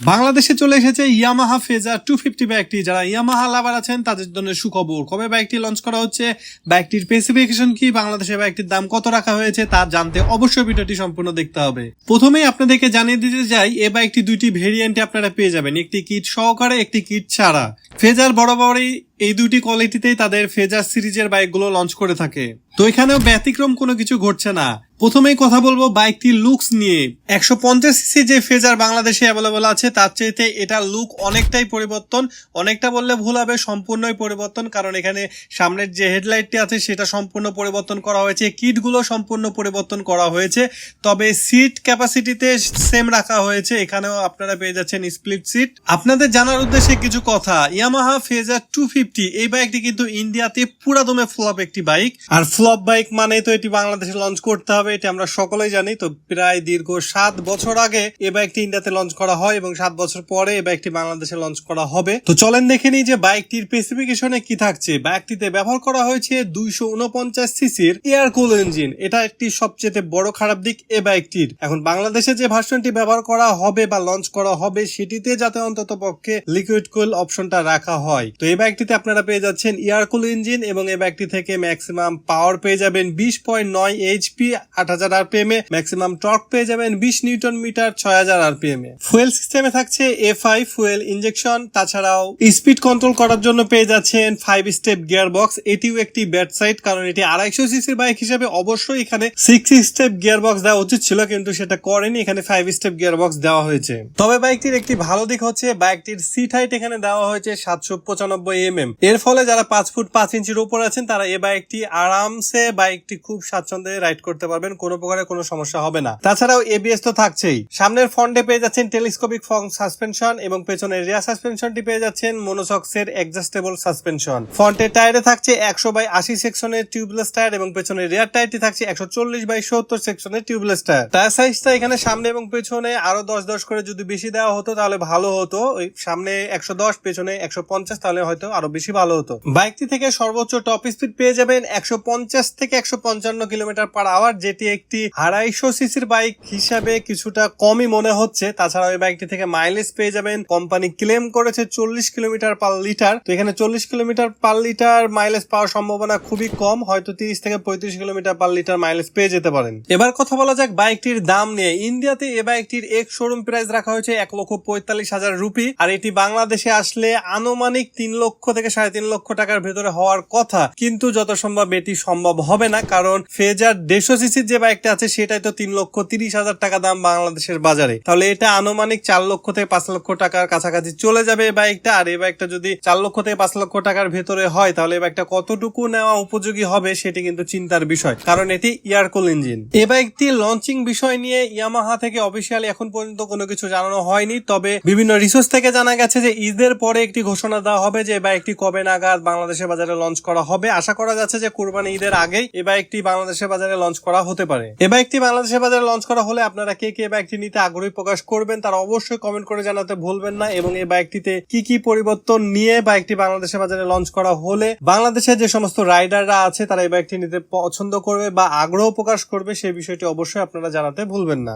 বাংলাদেশে চলে এসেছে ইয়ামাহা ফেজার টু ফিফটি বাইকটি যারা ইয়ামাহা লাভার আছেন, তাদের জন্য সুখবর। কবে বাইকটি লঞ্চ করা হচ্ছে? বাইকটির স্পেসিফিকেশন কি? বাংলাদেশে বাইকটির দাম কত রাখা হয়েছে? তা জানতে অবশ্যই ভিডিওটি সম্পূর্ণ দেখতে হবে। প্রথমেই আপনাদেরকে জানিয়ে দিতে যাই এ বাইকটি দুইটি ভেরিয়েন্টে আপনারা পেয়ে যাবেন। একটি কিট সহকারে, একটি কিট ছাড়া। ফেজার বরাবরই এই দুটি কোয়ালিটিতেই তাদের ফেজার সিরিজের বাইকগুলো লঞ্চ করে থাকে। তো এখানেও ব্যতিক্রম কোনো কিছু ঘটছে না। প্রথমেই কথা বলব বাইকটির লুকস নিয়ে। একশো পঞ্চাশ সিসি যে ফেজার বাংলাদেশে অ্যাভেলেবল আছে, তার চাইতে এটা লুক অনেকটাই পরিবর্তন। অনেকটা বললে ভুল হবে, সম্পূর্ণই পরিবর্তন, কারণ এখানে সামনের যে হেডলাইটটি আছে, সেটা সম্পূর্ণ পরিবর্তন করা হয়েছে। কিটগুলো সম্পূর্ণ পরিবর্তন করা হয়েছে। তবে সিট ক্যাপাসিটিতে সেম রাখা হয়েছে। এখানেও আপনারা পেয়ে যাচ্ছেন স্প্লিট সিট আপনাদের জানার উদ্দেশ্যে কিছু কথা। ইয়ামাহা ফেজার টু ফিফটি এই বাইকটি কিন্তু ইন্ডিয়াতে পুরাদমে ফ্লপ একটি বাইক। আর ফ্লপ বাইক মানে তো এটি বাংলাদেশে লঞ্চ করতে হবে। এটি আমরা সকলেই জানি, তো প্রায় দীর্ঘ সাত বছর আগে এ বাইকটি ইন্ডিয়াতে লঞ্চ করা হয় এবং সাত বছর পরে এই বাইকটি বাংলাদেশে লঞ্চ করা হবে। তো চলেন দেখে নিই যে বাইকটির স্পেসিফিকেশনে কি থাকছে। বাইকটিতে ব্যবহার করা হয়েছে দুইশো উনপঞ্চাশ সিসির এয়ার কুল ইঞ্জিন এটা একটি সবচেয়ে বড় খারাপ দিক এ বাইকটির এখন বাংলাদেশে যে ভার্সনটি ব্যবহার করা হবে বা লঞ্চ করা হবে, সেটিতে যাতে অন্তত পক্ষে লিকুইড কুল অপশনটা রাখা হয়। তো এই বাইকটিতে আপনারা পেয়ে যাচ্ছেন এয়ার কুল ইঞ্জিন এবং এই বাইকটি থেকে ম্যাক্সিমাম পাওয়ার পেয়ে যাবেন বিশ পয়েন্ট নয় এইচপি আট হাজার আরপিএম এ ম্যাক্সিমাম টর্ক পেয়ে যাবেন বিশ নিউটন মিটার, ছয় হাজার আরপিএম এ। ফুয়েল সিস্টেমে থাকছে এফআই ফুয়েল ইনজেকশন তাছাড়াও স্পিড কন্ট্রোল করার জন্য পেয়ে যাচ্ছেন ফাইভ স্টেপ গিয়ার বক্স এটিও একটি ব্যাড সাইড কারণ এটি আড়াইশো সিসির বাইক হিসেবে অবশ্যই এখানে সিক্স স্টেপ গিয়ার বক্স দেওয়া উচিত ছিল, কিন্তু সেটা করেনি, এখানে ফাইভ স্টেপ গিয়ার বক্স দেওয়া হয়েছে। তবে বাইকটির একটি ভালো দিক হচ্ছে বাইকটির সিট হাইট এখানে দেওয়া হয়েছে সাতশো পঁচানব্বই এম এম এর ফলে যারা পাঁচ ফুট পাঁচ ইঞ্চির উপর আছেন, তারা এই বাইকটি আরামসে বাইকটি খুব স্বাচ্ছন্দ্যে রাইড করতে পারবেন। কোনো প্রকারের কোনো সমস্যা হবে না। তাছাড়াও এবিএস তো থাকছেই। সামনের ফন্ডে পেয়ে যাচ্ছেন টেলিস্কোপিক ফং সাসপেনশন এবং পেছনের রিয়ার সাসপেনশনটি পেয়ে যাচ্ছেন মোনোসক্সের অ্যাডজাস্টেবল সাসপেনশন। ফ্রন্টের টায়ারে থাকছে একশো বাই আশি সেকশনের টিউবলেস টায়ার এবং পেছনের রিয়ার টায়ারটি থাকছে একশো চল্লিশ বাই সত্তর সেকশনের টিউবলেস টায়ার। টায়ার সাইজটা এখানে সামনে এবং পেছনে আরও দশ দশ করে যদি বেশি দেওয়া হতো তাহলে ভালো হতো। ওই সামনে একশো দশ, পেছনে একশো পঞ্চাশ তাহলে হয়তো আরও বেশি ভালো হতো। বাইকটি থেকে সর্বোচ্চ টপ স্পিড পেয়ে যাবেন একশো পঞ্চাশ থেকে একশো পঞ্চান্ন কিলোমিটার পার আওয়ার, যেটি একটি আড়াইশো সিসির বাইক হিসাবে কিছুটা কমই মনে হচ্ছে। তাছাড়া ওই বাইকটি থেকে মাইলেজ পেয়ে যাবেন। কোম্পানি ক্লেম করেছে চল্লিশ কিলোমিটার পার লিটার তো এখানে চল্লিশ কিলোমিটার পার লিটার মাইলেজ পাওয়ার সম্ভাবনা খুবই কম। হয়তো তিরিশ থেকে পঁয়ত্রিশ কিলোমিটার পার লিটার মাইলেজ পেয়ে যেতে পারেন। এবার কথা বলা যাক বাইকটির দাম নিয়ে। ইন্ডিয়াতে এ বাইকটির এক শোরুম প্রাইস রাখা হয়েছে এক লক্ষ পঁয়তাল্লিশ হাজার রুপি। আর এটি বাংলাদেশে আসলে আনুমানিক তিন লক্ষ থেকে সাড়ে তিন লক্ষ টাকার ভেতরে হওয়ার কথা। কিন্তু যত সম্ভব এটি সম্ভব হবে না। কারণ ফেজার দেড়শো সিসির যে বাইকটা আছে, সেটাই তো তিন লক্ষ তিরিশ হাজার টাকা দাম বাংলাদেশের বাজারে। তাহলে এটা আনুমানিক চার লক্ষ থেকে পাঁচ লক্ষ টাকার কাছাকাছি চলে যাবে এই বাইকটা। আর এই বাইকটা যদি চার লক্ষ থেকে পাঁচ লক্ষ টাকার ভেতরে হয়, তাহলে এই বাইকটা কতটুকু নেওয়া উপযোগী হবে, সেটি কিন্তু চিন্তার বিষয়। কারণ এটি ইয়ারকুল ইঞ্জিন। এই বাইকটি লঞ্চিং বিষয় নিয়ে ইয়ামাহা থেকে অফিসিয়ালি এখন পর্যন্ত কোনো কিছু জানানো হয়নি। তবে বিভিন্ন রিসোর্স থেকে জানা গেছে যে, ঈদের পরে একটি ঘোষণা দেওয়া হবে যে, এই বাইকটি কবে নাগাদ বাংলাদেশের বাজারে লঞ্চ করা হবে। আশা করা যাচ্ছে যে, কোরবানি ঈদের আগেই এই বাইকটি বাংলাদেশের বাজারে লঞ্চ করা হতে পারে। এ বাইকটি বাংলাদেশের বাজারে লঞ্চ করা হলে আপনারা কে কে বাইকটি নিতে আগ্রহী প্রকাশ করবেন তারা অবশ্যই কমেন্ট করে জানাতে ভুলবেন না এবং এই বাইকটিতে কি কি পরিবর্তন নিয়ে বাইকটি বাংলাদেশের বাজারে লঞ্চ করা হলে বাংলাদেশের যে সমস্ত রাইডাররা আছে তারা এই বাইকটি নিতে পছন্দ করবে বা আগ্রহ প্রকাশ করবে সেই বিষয়টি অবশ্যই আপনারা জানাতে ভুলবেন না।